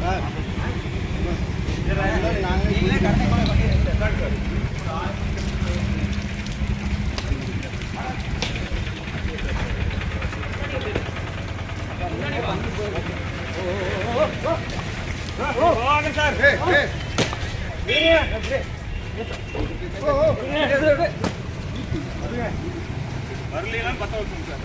கொடுக்க மாட்டாங்க நம்ம பத்து லட்சம்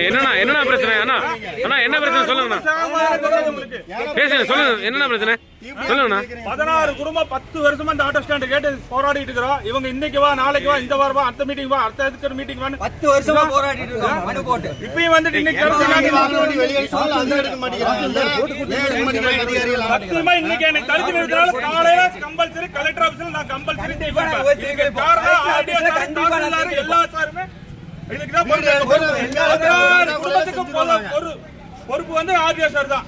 என்னண்ணா என்னண்ணா பிரச்சனை? அண்ணா அண்ணா என்ன பிரச்சனை? சொல்லுங்கண்ணா. பேசுங்க சொல்லுங்க என்னண்ணா பிரச்சனை? சொல்லுங்கண்ணா. பதினாறு குடும்பம் பத்து வருஷமா இந்த ஆட்டோ ஸ்டாண்ட் கேட்டு போராடிட்டு இருக்கிறோம். இவங்க இன்னைக்கு வா நாளைக்கு வா இந்த வாரம் வா அடுத்த மீட்டிங் வா அடுத்த இருக்கிற மீட்டிங் வா பத்து வருஷமா போராடிட்டு இருக்கோம் மனு போட்டு. இப்பயும் வந்துட்டு இன்னைக்கு இன்னைக்கு எனக்கு தடுத்து நிறுத்தினால காலையில கம்பல்சரி கலெக்டர் ஆபீஸ்ல நான் கம்பல்சரி காரணம் ஆர்டிஓ சார் தாசில்தார் எல்லா சாருமே இதுக்கு தான் பொறுப்பு பதினாறு குடும்பத்துக்கு பொது- பொறு- பொறுப்பு. வந்து ஆர்டிஓ சார் தான்.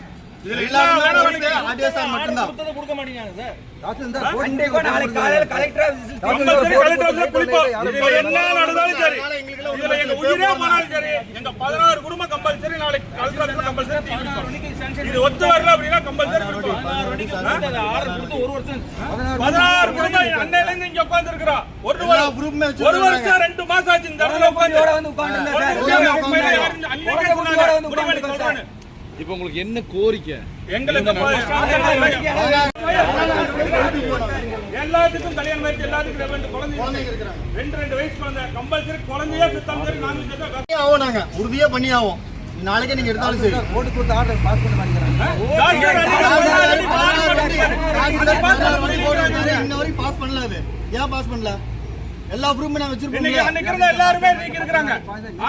என்ன நடந்தாலும் சரி. இதுல எங்க உயிரே போனாலும் சரி. எங்க பதினாறு குடும்பம் கம்பல்சரி நாளைக்கு கலெக்டர் கம்பல்சரி. இது ஒத்து வரல அப்படின்னா கம்பல்சரி பதினாறு குடும்பம் அன்னையில இருந்து இங்க உட்கார்ந்து இருக்கிறோம் ஒரு வருஷம் ரெண்டு மாசம் ஆச்சு இந்த இடத்துல உட்கார்ந்து. உட்கார்ந்து இப்போ உங்களுக்கு என்ன கோரிக்கை? எங்களுக்கு எல்லாத்துக்கும் கல்யாணம் ஆயிடுச்சு எல்லாத்துக்கும் ரெண்டு குழந்தை ரெண்டு ரெண்டு வயசு குழந்தை. கம்பல்சரி குழந்தையே சுத்தம் சரி ஆகும் நாங்க. உறுதியா பண்ணி ஆகும் நாளைக்கே நீங்க எடுத்தாலும் சரி. போட்டு கொடுத்த ஆர்டர் பாஸ் பண்ண மாட்டேங்கிறாங்க. இன்ன வரைக்கும் பாஸ் பண்ணல அது. ஏன் பாஸ் பண்ணல? எல்லா ப்ரூஃபும் அன்னைக்கு இருந்த எல்லாருமே இருக்கிறாங்க.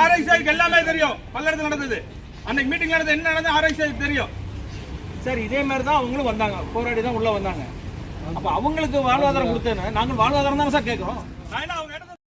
ஆர்ஐசிக்கு எல்லாமே தெரியும். பல்லடத்துல நடந்தது. அன்னைக்கு மீட்டிங் நடந்தது என்ன நடந்தது ஆராய்ச்சி தெரியும். சார் இதே மாதிரி தான் அவங்களும் வந்தாங்க. போராடி தான் உள்ளே வந்தாங்க. அப்போ அவங்களுக்கு வாழ்வாதாரம் கொடுத்தேன்னு நாங்கள் வாழ்வாதாரம் தானே சார் கேட்குறோம்? நான் அவங்க இடத்துல